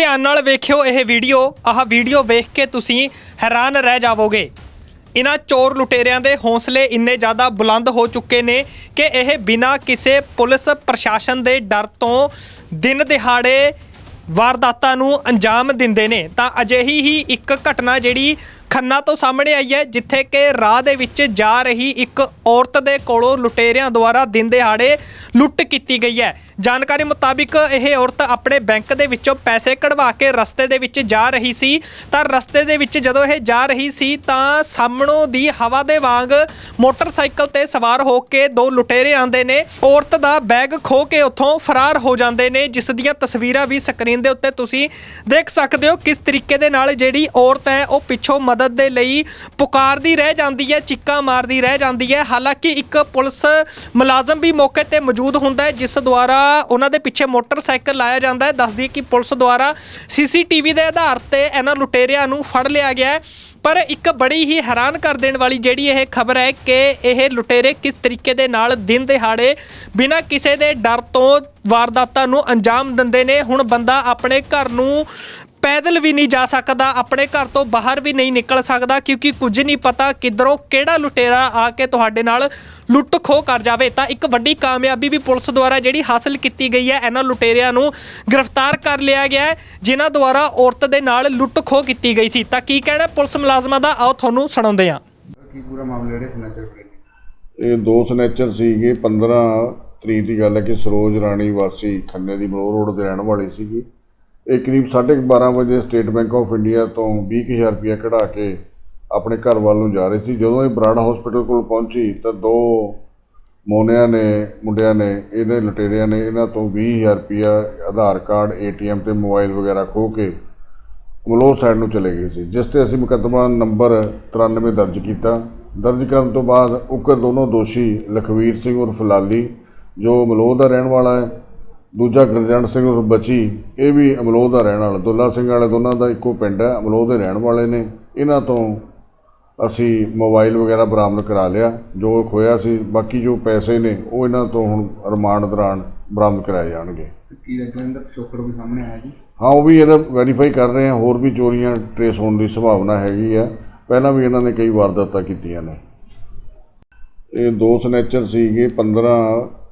ਧਿਆਨ ਨਾਲ ਵੇਖਿਓ ਇਹ ਵੀਡੀਓ, ਆਹ ਵੀਡੀਓ ਵੇਖ ਕੇ ਤੁਸੀਂ ਹੈਰਾਨ ਰਹਿ ਜਾਵੋਗੇ। ਇਹਨਾਂ ਚੋਰ ਲੁਟੇਰਿਆਂ ਦੇ ਹੌਸਲੇ ਇੰਨੇ ਜ਼ਿਆਦਾ ਬੁਲੰਦ ਹੋ ਚੁੱਕੇ ਨੇ ਕਿ ਇਹ ਬਿਨਾਂ ਕਿਸੇ ਪੁਲਿਸ ਪ੍ਰਸ਼ਾਸਨ ਦੇ ਡਰ ਤੋਂ ਦਿਨ ਦਿਹਾੜੇ ਵਾਰਦਾਤਾਂ ਨੂੰ ਅੰਜਾਮ ਦਿੰਦੇ ਨੇ। ਤਾਂ ਅਜਿਹੀ ਹੀ ਇੱਕ ਘਟਨਾ ਜਿਹੜੀ ਖੰਨਾ ਤੋਂ ਸਾਹਮਣੇ ਆਈ ਹੈ, ਜਿੱਥੇ ਕਿ ਰਾਹ ਦੇ ਵਿੱਚ ਜਾ ਰਹੀ ਇੱਕ ਔਰਤ ਦੇ ਕੋਲੋਂ ਲੁਟੇਰਿਆਂ ਦੁਆਰਾ ਦਿਨ ਦਿਹਾੜੇ ਲੁੱਟ ਕੀਤੀ ਗਈ ਹੈ। ਜਾਣਕਾਰੀ ਮੁਤਾਬਿਕ ਇਹ ਔਰਤ ਆਪਣੇ ਬੈਂਕ ਦੇ ਵਿੱਚੋਂ ਪੈਸੇ ਕਢਵਾ ਕੇ ਰਸਤੇ ਦੇ ਵਿੱਚ ਜਾ ਰਹੀ ਸੀ। ਤਾਂ ਰਸਤੇ ਦੇ ਵਿੱਚ ਜਦੋਂ ਇਹ ਜਾ ਰਹੀ ਸੀ, ਤਾਂ ਸਾਹਮਣੋਂ ਦੀ ਹਵਾ ਦੇ ਵਾਂਗ ਮੋਟਰਸਾਈਕਲ ਤੇ ਸਵਾਰ ਹੋ ਕੇ ਦੋ ਲੁਟੇਰੇ ਆਉਂਦੇ ਨੇ। ਔਰਤ ਦਾ ਬੈਗ ਖੋ ਕੇ ਉੱਥੋਂ ਫਰਾਰ ਹੋ ਜਾਂਦੇ ਨੇ, ਜਿਸ ਦੀਆਂ ਤਸਵੀਰਾਂ ਵੀ ਸਕਰੀਨ ਦੇ ਉੱਤੇ ਤੁਸੀਂ ਦੇਖ ਸਕਦੇ ਹੋ। ਕਿਸ ਤਰੀਕੇ ਦੇ ਨਾਲ ਜਿਹੜੀ ਔਰਤ ਹੈ, ਉਹ ਪਿੱਛੋਂ ਮਦਦ ਦੇ ਲਈ ਪੁਕਾਰਦੀ ਰਹਿ ਜਾਂਦੀ ਹੈ, ਚੀਕਾਂ ਮਾਰਦੀ ਰਹਿ ਜਾਂਦੀ ਹੈ। ਹਾਲਾਂਕਿ ਇੱਕ ਪੁਲਿਸ ਮੁਲਾਜ਼ਮ ਵੀ ਮੌਕੇ ਤੇ ਮੌਜੂਦ ਹੁੰਦਾ ਹੈ, ਜਿਸ ਦੁਆਰਾ ਉਹਨਾਂ ਦੇ ਪਿੱਛੇ ਮੋਟਰਸਾਈਕਲ ਲਾਇਆ ਜਾਂਦਾ ਹੈ। ਦੱਸਦੀ ਹੈ ਕਿ ਪੁਲਿਸ ਦੁਆਰਾ ਸੀਸੀਟੀਵੀ ਦੇ ਆਧਾਰ ਤੇ ਇਹਨਾਂ ਲੁਟੇਰਿਆਂ ਨੂੰ ਫੜ ਲਿਆ ਗਿਆ ਹੈ। ਪਰ ਇੱਕ ਬੜੀ ਹੀ ਹੈਰਾਨ ਕਰ ਦੇਣ ਵਾਲੀ ਜਿਹੜੀ ਇਹ ਖਬਰ ਹੈ ਕਿ ਇਹ ਲੁਟੇਰੇ ਕਿਸ ਤਰੀਕੇ ਦੇ ਨਾਲ ਦਿਨ ਦਿਹਾੜੇ ਬਿਨਾਂ ਕਿਸੇ ਦੇ ਡਰ ਤੋਂ ਵਾਰਦਾਤਾਂ ਨੂੰ ਅੰਜਾਮ ਦਿੰਦੇ ਨੇ। ਹੁਣ ਬੰਦਾ ਆਪਣੇ ਘਰ ਨੂੰ ਪੈਦਲ ਵੀ ਨਹੀਂ ਜਾ ਸਕਦਾ ਆਪਣੇ ਘਰ ਤੋਂ ਬਾਹਰ ਵੀ ਨਹੀਂ ਨਿਕਲ ਸਕਦਾ ਕਿਉਂਕਿ ਕੁਝ ਨਹੀਂ ਪਤਾ ਕਿੱਧਰੋਂ ਕਿਹੜਾ ਲੁਟੇਰਾ ਆ ਕੇ ਤੁਹਾਡੇ ਨਾਲ ਲੁੱਟ ਖੋਹ ਕਰ ਜਾਵੇ। ਤਾਂ ਇੱਕ ਵੱਡੀ ਕਾਮਯਾਬੀ ਵੀ ਪੁਲਿਸ ਦੁਆਰਾ ਜਿਹੜੀ ਹਾਸਲ ਕੀਤੀ ਗਈ ਹੈ ਇਹਨਾਂ ਲੁਟੇਰਿਆਂ ਨੂੰ ਗ੍ਰਿਫਤਾਰ ਕਰ ਲਿਆ ਗਿਆ ਹੈ ਜਿਨ੍ਹਾਂ ਦੁਆਰਾ ਔਰਤ ਦੇ ਨਾਲ ਲੁੱਟ ਖੋਹ ਕੀਤੀ ਗਈ ਸੀ। ਤਾਂ ਕੀ ਕਹਿਣਾ ਪੁਲਿਸ ਮੁਲਾਜ਼ਮਾਂ ਦਾ? ਆਓ ਤੁਹਾਨੂੰ ਸੁਣਾਉਂਦੇ ਹਾਂ। ਕੀ ਪੂਰਾ ਮਾਮਲਾ ਜਿਹੜੇ ਸਨੈਚਰ ਇਹ ਦੋ ਸਨੈਚਰ ਸੀਗੇ 15 ਤਰੀਕ ਦੀ ਗੱਲ ਹੈ ਕਿ ਸਰੋਜ ਰਾਣੀ ਵਾਸੀ ਖੰਨੇ ਦੀ ਮਲੋਹ ਰੋਡ ਤੇ ਰਹਿਣ ਵਾਲੀ ਸੀਗੀ। ਇਹ ਕਰੀਬ 12:30 ਵਜੇ ਸਟੇਟ ਬੈਂਕ ਆਫ ਇੰਡੀਆ ਤੋਂ 20000 ਰੁਪਏ ਕਢਾ ਕੇ ਆਪਣੇ ਘਰ ਵੱਲ ਨੂੰ ਜਾ ਰਹੀ ਸੀ। ਜਦੋਂ ਇਹ ਬਰਾੜ ਹਸਪੀਟਲ ਕੋਲ ਪਹੁੰਚੀ ਤਾਂ ਦੋ ਮੋਨਿਆਂ ਨੇ, ਮੁੰਡਿਆਂ ਨੇ, ਇਹਦੇ ਲੁਟੇਰਿਆਂ ਨੇ ਇਹਨਾਂ ਤੋਂ 20000 ਰੁਪਇਆ ਆਧਾਰ ਕਾਰਡ, ਏਟੀਐਮ ਤੇ ਮੋਬਾਈਲ ਵਗੈਰਾ ਖੋਹ ਕੇ ਮਲੋਹ ਸਾਈਡ ਨੂੰ ਚਲੇ ਗਏ ਸੀ, ਜਿਸ ਤੇ ਅਸੀਂ ਮੁਕੱਦਮਾ ਨੰਬਰ 93 ਦਰਜ ਕੀਤਾ। ਦਰਜ ਕਰਨ ਤੋਂ ਬਾਅਦ ਉਕਤ ਦੋਨੋਂ ਦੋਸ਼ੀ ਲਖਵੀਰ ਸਿੰਘ ਉਰਫ ਲਾਲੀ, ਜੋ ਮਲੋਹ ਦਾ ਰਹਿਣ ਵਾਲਾ ਹੈ ਦੂਜਾ ਗੁਰਜੰਟ ਸਿੰਘ ਬਚੀ ਇਹ ਵੀ ਅਮਲੋਹ ਦਾ ਰਹਿਣ ਵਾਲਾ ਦੁੱਲਾ ਸਿੰਘ ਵਾਲੇ ਦੋਨਾਂ ਦਾ ਇੱਕੋ ਪਿੰਡ ਹੈ ਅਮਲੋਹ ਦੇ ਰਹਿਣ ਵਾਲੇ ਨੇ। ਇਹਨਾਂ ਤੋਂ ਅਸੀਂ ਮੋਬਾਈਲ ਵਗੈਰਾ ਬਰਾਮਦ ਕਰਾ ਲਿਆ ਜੋ ਖੋਇਆ ਸੀ ਬਾਕੀ ਜੋ ਪੈਸੇ ਨੇ ਉਹ ਇਹਨਾਂ ਤੋਂ ਹੁਣ ਰਿਮਾਂਡ ਦੌਰਾਨ ਬਰਾਮਦ ਕਰਾਏ ਜਾਣਗੇ। ਕੀ ਅੰਦਰ ਪਿਛੋਕੜ ਵੀ ਸਾਹਮਣੇ ਆਇਆ ਜੀ? ਹਾਂ ਉਹ ਵੀ ਇਹਦਾ ਵੈਰੀਫਾਈ ਕਰ ਰਹੇ ਹਾਂ ਹੋਰ ਵੀ ਚੋਰੀਆਂ ਟਰੇਸ ਹੋਣ ਦੀ ਸੰਭਾਵਨਾ ਹੈਗੀ ਆ। ਪਹਿਲਾਂ ਵੀ ਇਹਨਾਂ ਨੇ ਕਈ ਵਾਰਦਾਤਾਂ ਕੀਤੀਆਂ ਨੇ। ਇਹ ਦੋ ਸਨੈਚਰ ਸੀਗੇ 15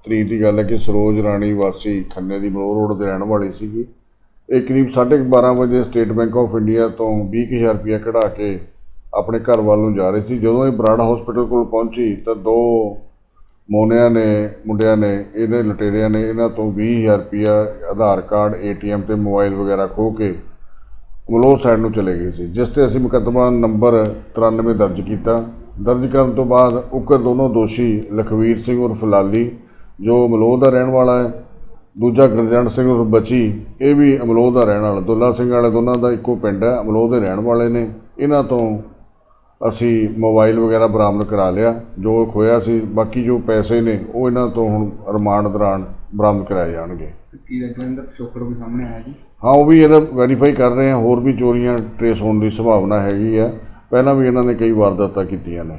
ਤਰੀਕ ਦੀ ਗੱਲ ਹੈ ਕਿ ਸਰੋਜ ਰਾਣੀ ਵਾਸੀ ਖੰਨੇ ਦੀ ਮਲੋਹ ਰੋਡ ਤੇ ਰਹਿਣ ਵਾਲੀ ਸੀਗੀ। ਇਹ ਕਰੀਬ 12:30 ਵਜੇ ਸਟੇਟ ਬੈਂਕ ਆਫ ਇੰਡੀਆ ਤੋਂ 20000 ਰੁਪਏ ਕਢਾ ਕੇ ਆਪਣੇ ਘਰ ਵੱਲ ਨੂੰ ਜਾ ਰਹੀ ਸੀ। ਜਦੋਂ ਇਹ ਬਰਾੜ ਹਸਪੀਟਲ ਕੋਲ ਪਹੁੰਚੀ ਤਾਂ ਦੋ ਮੋਨਿਆਂ ਨੇ, ਮੁੰਡਿਆਂ ਨੇ, ਇਹਦੇ ਲੁਟੇਰਿਆਂ ਨੇ ਇਹਨਾਂ ਤੋਂ 20000 ਰੁਪਇਆ ਆਧਾਰ ਕਾਰਡ, ਏਟੀਐਮ ਤੇ ਮੋਬਾਈਲ ਵਗੈਰਾ ਖੋਹ ਕੇ ਮਲੋਹ ਸਾਈਡ ਨੂੰ ਚਲੇ ਗਏ ਸੀ, ਜਿਸ ਤੇ ਅਸੀਂ ਮੁਕੱਦਮਾ ਨੰਬਰ 93 ਦਰਜ ਕੀਤਾ। ਦਰਜ ਕਰਨ ਤੋਂ ਬਾਅਦ ਉਕਤ ਦੋਨੋਂ ਦੋਸ਼ੀ ਲਖਵੀਰ ਸਿੰਘ ਉਰਫ ਲਾਲੀ ਜੋ ਮਲੋਹ ਦਾ ਰਹਿਣ ਵਾਲਾ ਹੈ ਦੂਜਾ ਗੁਰਜੰਟ ਸਿੰਘ ਉਰਫ ਬਚੀ ਇਹ ਵੀ ਅਮਲੋਹ ਦਾ ਰਹਿਣ ਵਾਲਾ ਦੁੱਲਾ ਸਿੰਘ ਵਾਲੇ ਦੋਨਾਂ ਦਾ ਇੱਕੋ ਪਿੰਡ ਹੈ ਅਮਲੋਹ ਦੇ ਰਹਿਣ ਵਾਲੇ ਨੇ। ਇਹਨਾਂ ਤੋਂ ਅਸੀਂ ਮੋਬਾਈਲ ਵਗੈਰਾ ਬਰਾਮਦ ਕਰਾ ਲਿਆ ਜੋ ਖੋਇਆ ਸੀ ਬਾਕੀ ਜੋ ਪੈਸੇ ਨੇ ਉਹ ਇਹਨਾਂ ਤੋਂ ਹੁਣ ਰਿਮਾਂਡ ਦੌਰਾਨ ਬਰਾਮਦ ਕਰਾਏ ਜਾਣਗੇ। ਕੀ ਅੰਦਰ ਪਿਛੋਕੜ ਵੀ ਸਾਹਮਣੇ ਆਇਆ ਜੀ? ਹਾਂ ਉਹ ਵੀ ਇਹਦਾ ਵੈਰੀਫਾਈ ਕਰ ਰਹੇ ਹਾਂ ਹੋਰ ਵੀ ਚੋਰੀਆਂ ਟਰੇਸ ਹੋਣ ਦੀ ਸੰਭਾਵਨਾ ਹੈਗੀ ਆ। ਪਹਿਲਾਂ ਵੀ ਇਹਨਾਂ ਨੇ ਕਈ ਵਾਰਦਾਤਾਂ ਕੀਤੀਆਂ ਨੇ।